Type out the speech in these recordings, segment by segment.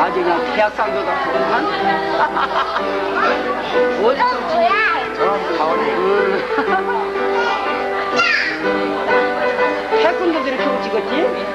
아주 그냥 대학상도 다 좋구만. 어디서 태권도도 이렇게 못 찍었지?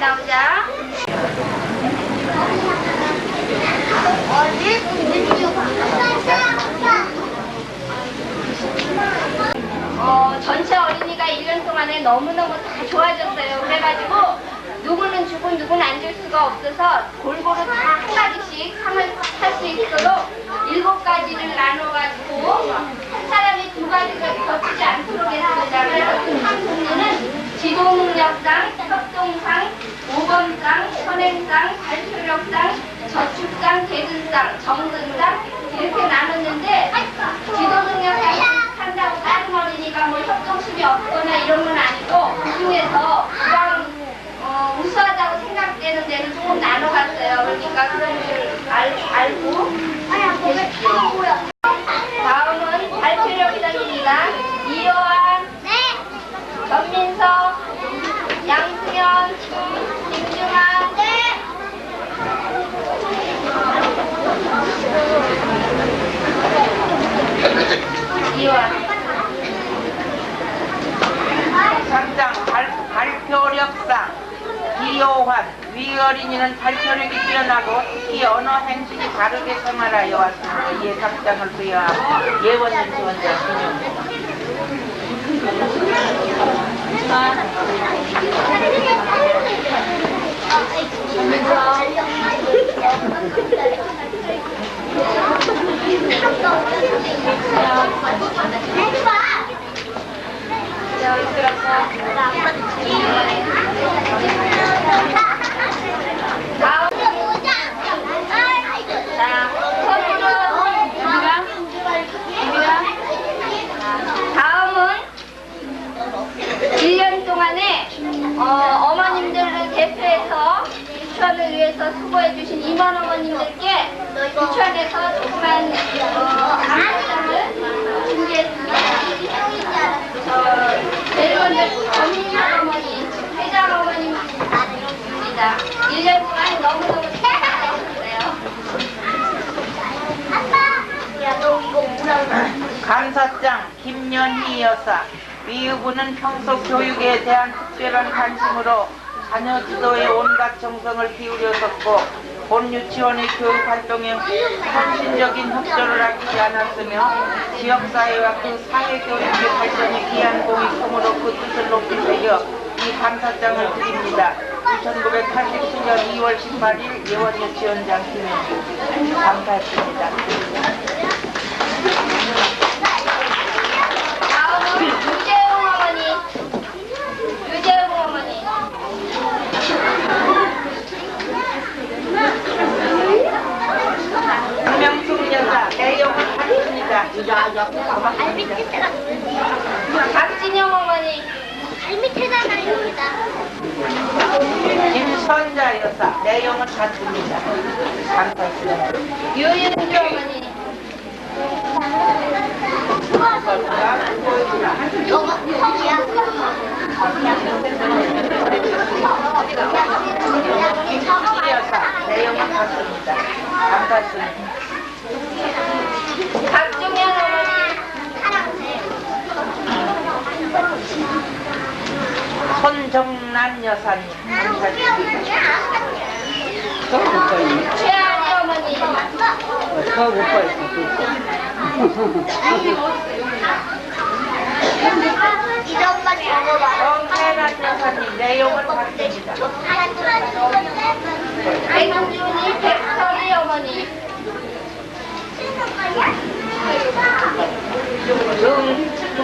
나오자. 어, 전체 어린이가 1년 동안에 너무너무 다 좋아졌어요. 그래가지고 누구는 주고 누구는 앉을 수가 없어서 골고루 다 한 가지씩 상을 탈수 있도록 일곱 가지를 나눠가지고 한 사람이 두 가지가 겹치지 않도록 했습니다. 그래서 한 분들은 지도능력상, 모범상, 선행상, 발표력상, 저축상, 개근상, 정근상 이렇게 나눴는데 지도능력상 한다고 다른 어린이가 뭐 협동심이 없거나 이런 건 아니고 그 중에서 가장 어, 우수하다고 생각되는 데는 조금 나눠갔어요. 그러니까 그런 걸 알, 알고 계십시오. 다음은 발표력이랍니다. 이효한, 전민석, 양승현, 김중환, 이효한. 상장 발, 발표력상 기호환 위어린이는 발표력이 뛰어나고 특히 언어 행실이 다르게 생활하여 왔으므로 이에 상장을 부여하고 예원님 지원자 신용 다음, 자, 서두른 유미가, 유미가. 다음은 1년 동안에 어, 어머님들을 대표해서 유치원을 위해서 수고해주신 임원 어머님들께 유치원에서 조그만 어, 감사장을 준비했습니다. 저, 제일 먼저 전민현 어머니, 회장 어머님입니다. 1년 동안 너무너무 잘하셨어요. 감사장 김연희 여사 위의부는 평소 교육에 대한 특별한 관심으로 자녀 지도에 온갖 정성을 기울였었고 본 유치원의 교육 활동에 헌신적인 협조를 하지 않았으며 지역사회와 그 사회교육의 발전에 기한 공익금으로 그 뜻을 높이 새겨 이 감사장을 드립니다. 1989년 2월 18일 예원유치원장 김현주 감사했습니다. 다음은 유재용 어머니. 유재용 어머니. 김명숙 여사 내용을 받습니다. 박진영 어머니. 밑에잖아요입니다. 김선자 여사 내용을 받습니다. 감사합니다. 유윤주 어머니. 저거 턱이야. 김수지 여사 내용을 받습니다. 감사합니다. 박종현 어머니. 손정란 여사님 감사드립니다. 더못 보이네. 최아리 어머니. 더못 이제 엄마 적어봐. 정혜란 여사님 내용을 받습니다. 백준이 백설이 어머니.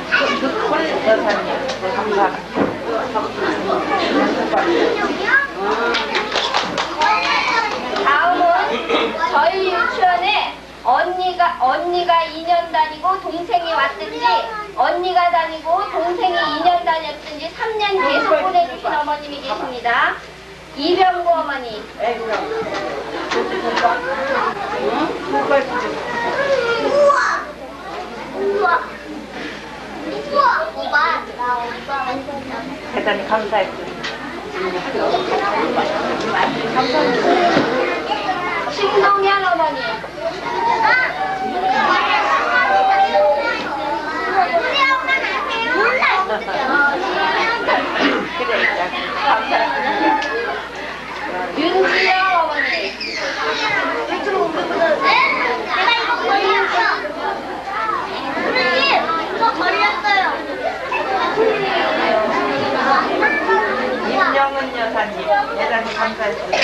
응득훈 여사님 감사합니다. 다음은 저희 유치원에 언니가 언니가 2년 다니고 동생이 왔든지 언니가 다니고 동생이 2년 다녔든지 3년 계속 보내주신 어머님이 계십니다. 이병구 어머니, 대단히 감사했고 요. 감사합니 다. 신동현 어머 니. Thank you.